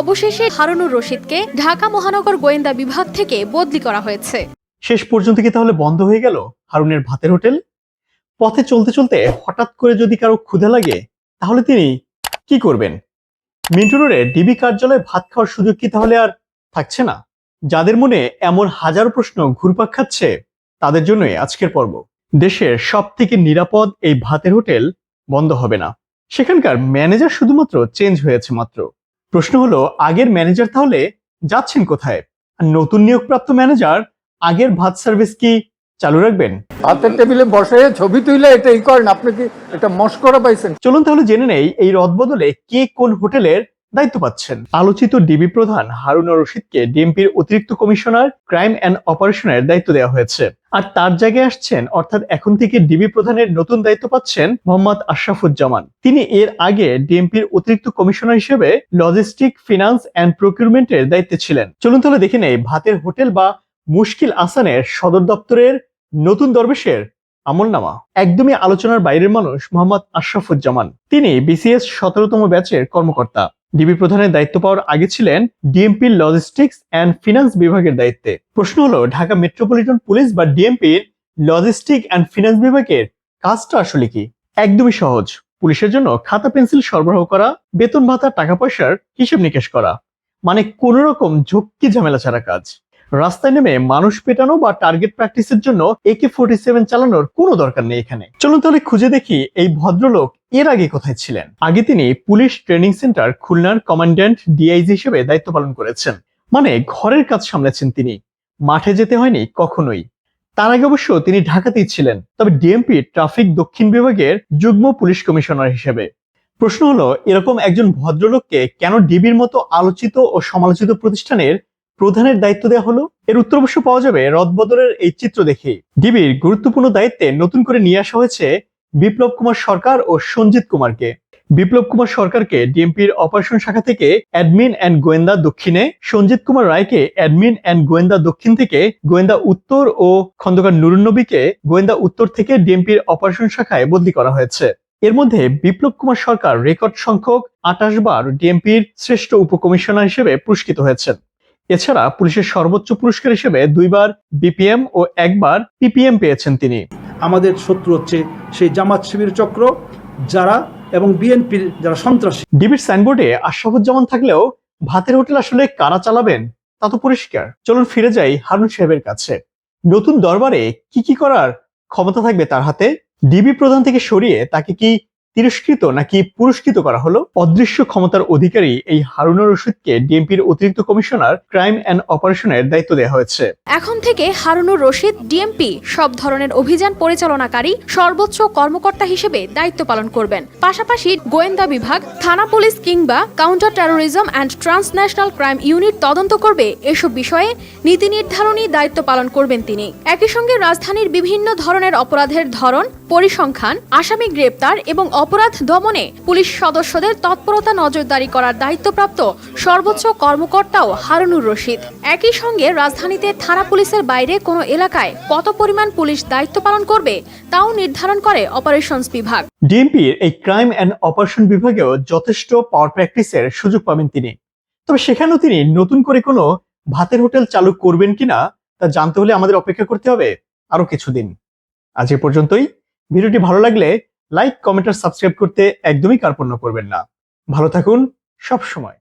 অবশেষে হারুনুর রশিদকে ঢাকা মহানগর গোয়েন্দা বিভাগ থেকে বদলি করা হয়েছে। শেষ পর্যন্ত কি তাহলে বন্ধ হয়ে গেল হারুনের ভাতের হোটেল? পথে চলতে চলতে হঠাৎ করে যদি কারও ক্ষুধা লাগে, তাহলে তিনি কি করবেন? মিন্টু রোডে ডিবি কার্যালয়ে ভাত খাওয়ার সুযোগ কি তাহলে আর থাকছে না? যাদের মনে এমন হাজার প্রশ্ন ঘুরপাক খাচ্ছে, তাদের জন্যই আজকের পর্ব। দেশের সব থেকে নিরাপদ এই ভাতের হোটেল বন্ধ হবে না। সেখানকার ম্যানেজার শুধুমাত্র চেঞ্জ হয়েছে মাত্র। প্রশ্ন হলো আগের ম্যানেজার তাহলে যাচ্ছেন কোথায়? আর নতুন নিয়োগপ্রাপ্ত ম্যানেজার আগের ভাত সার্ভিস কি চালু রাখবেন? হাতের টেবিলে বসে ছবি তুইলে এটা ই করেন আপনি কি এটা মস্করা পাইছেন? চলুন তাহলে জেনে নেই এই রদবদলে কে কোন হোটেলের দায়িত্ব পাচ্ছেন। আলোচিত ডিবি প্রধান হারুন রশিদকে ডিএমপির অতিরিক্ত কমিশনার ক্রাইম অ্যান্ড অপারেশনের দায়িত্ব দেওয়া হয়েছে। আর তার জায়গায় আসছেন, অর্থাৎ এখন থেকে ডিবি প্রধানের নতুন দায়িত্ব পাচ্ছেন মোহাম্মদ আশরাফুজ্জামান। তিনি এর আগে ডিএমপির অতিরিক্ত কমিশনার হিসেবে লজিস্টিক, ফিনান্স অ্যান্ড প্রকিউরমেন্টের দায়িত্বে ছিলেন। চলুন তাহলে দেখে নেই, ভাতের হোটেল বা মুশকিল আসানের সদর দপ্তরের নতুন দরবেশের আমলনামা। একদমই আলোচনার বাইরের মানুষ মোহাম্মদ আশরাফুজ্জামান। তিনি বিসিএস সতেরোতম ব্যাচের কর্মকর্তা। ডিবি প্রধানের দায়িত্ব পাওয়ার আগে ছিলেন ডিএমপির লজিস্টিক্স অ্যান্ড ফিনান্স বিভাগের দায়িত্বে। প্রশ্ন হলো, ঢাকা মেট্রোপলিটন পুলিশ বা ডিএমপির লজিস্টিক অ্যান্ড ফিনান্স বিভাগের কাজটা আসলে কি? একদমই সহজ। পুলিশের জন্য খাতা পেন্সিল সরবরাহ করা, বেতন ভাতা, টাকা পয়সার হিসেব নিকেশ করা। মানে কোন রকম ঝক্কি ঝামেলা ছাড়া কাজ। রাস্তায় নেমে মানুষ পেটানো বা টার্গেট প্র্যাকটিসের জন্য একে ফোর্টি সেভেন চালানোর কোনো দরকার নেই এখানে। চলুন তাহলে খুঁজে দেখি এই ভদ্রলোক এর আগে কোথায় ছিলেন। আগে তিনি পুলিশ ট্রেনিং সেন্টার খুলনার কমান্ড্যান্ট ডিআইজি হিসেবে দায়িত্ব পালন করেছেন। মানে ঘরের কাজ সামলেছেন তিনি। মাঠে যেতে হয়নি কখনোই। তার আগে অবশ্য তিনি ঢাকাতেই ছিলেন, তবে ডিএমপি ট্রাফিক দক্ষিণ বিভাগের যুগ্ম পুলিশ কমিশনার হিসেবে। প্রশ্ন হলো, এরকম একজন ভদ্রলোককে কেন ডিবির মতো আলোচিত ও সমালোচিত প্রতিষ্ঠানের প্রধানের দায়িত্ব দেওয়া হলো। এর উত্তর অবশ্য পাওয়া যাবে রদবদলের এই চিত্র দেখে ডিবির গুরুত্বপূর্ণ দায়িত্বে নতুন করে নিয়ে আসা হয়েছে বিপ্লব কুমার সরকার ও সঞ্জিত কুমারকে। বিপ্লব কুমার সরকারকে ডিএমপির অপারেশন শাখা থেকে অ্যাডমিন অ্যান্ড গোয়েন্দা দক্ষিণে, সঞ্জিত কুমার রায়কে অ্যাডমিন অ্যান্ড গোয়েন্দা দক্ষিণ থেকে গোয়েন্দা উত্তর ও খন্দকার নুরুন্নবীকে গোয়েন্দা উত্তর থেকে ডিএমপির অপারেশন শাখায় বদলি করা হয়েছে। এর মধ্যে বিপ্লব কুমার সরকার রেকর্ড সংখ্যক আঠাশ বার ডিএমপির শ্রেষ্ঠ উপকমিশনার হিসেবে পুরস্কৃত হয়েছেন। এছাড়া পুলিশের সর্বোচ্চ পুরস্কার হিসেবে দুইবার বিপিএম ও একবার পিপিএম পেয়েছেন তিনি। আমাদের শত্রু হচ্ছে সেই জামাত শিবির চক্র যারা এবং বিএনপির যারা সন্ত্রাসী। ডিবির সাইনবোর্ডে আশরাফুজ্জামান থাকলেও ভাতের হোটেল আসলে কারা চালাবেন তা তো পরিষ্কার। চলুন ফিরে যাই হারুন সাহেবের কাছে। নতুন দরবারে কি কি করার ক্ষমতা থাকবে তার হাতে? ডিবি প্রধান থেকে সরিয়ে তাকে কি তিরস্কৃত নাকি পুরস্কৃত করা হলো? অদৃশ্য ক্ষমতার অধিকারী এই হারুনুর রশিদকে ডিএমপির অতিরিক্ত কমিশনার ক্রাইম অ্যান্ড অপারেশনের দায়িত্ব দেওয়া হয়েছে। এখন থেকে হারুনুর রশিদ ডিএমপি, সব ধরনের অভিযান পরিচালনাকারী, সর্বোচ্চ কর্মকর্তা হিসেবে দায়িত্ব পালন করবেন। পাশাপাশি গোয়েন্দা বিভাগ, থানা পুলিশ কিংবা counter terrorism and transnational crime unit তদন্ত করবে এসব বিষয়ে নীতি নির্ধারণী দায়িত্ব পালন করবেন তিনি। একই সঙ্গে রাজধানীর বিভিন্ন ধরনের অপরাধের ধরন, পরিসংখ্যান, আসামি গ্রেপ্তার এবং অপরাধ দমনে পুলিশ সদস্যদের তৎপরতা নজরদারি করার দায়িত্বপ্রাপ্ত সর্বোচ্চ কর্মকর্তাও হারুনুর রশিদ। একই সঙ্গে রাজধানীতে থানা পুলিশের বাইরে কোনো এলাকায় কত পরিমাণ পুলিশ দায়িত্ব পালন করবে তাও নির্ধারণ করে অপারেশনস বিভাগ। ডিএমপির এই ক্রাইম অ্যান্ড অপারেশন বিভাগেও যথেষ্ট পাওয়ার প্র্যাকটিসের সুযোগ পাবেন তিনি। তবে সেখানেও তিনি নতুন করে কোনো ভাতের হোটেল চালু করবেন কিনা তা জানতে হলে আমাদের অপেক্ষা করতে হবে আরও কিছুদিন। আজ এ পর্যন্তই। ভিডিওটি ভালো লাগলে লাইক কমেন্ট আর সাবস্ক্রাইব করতে একদমই কার্পণ্য করবেন না। ভালো থাকুন সব সময়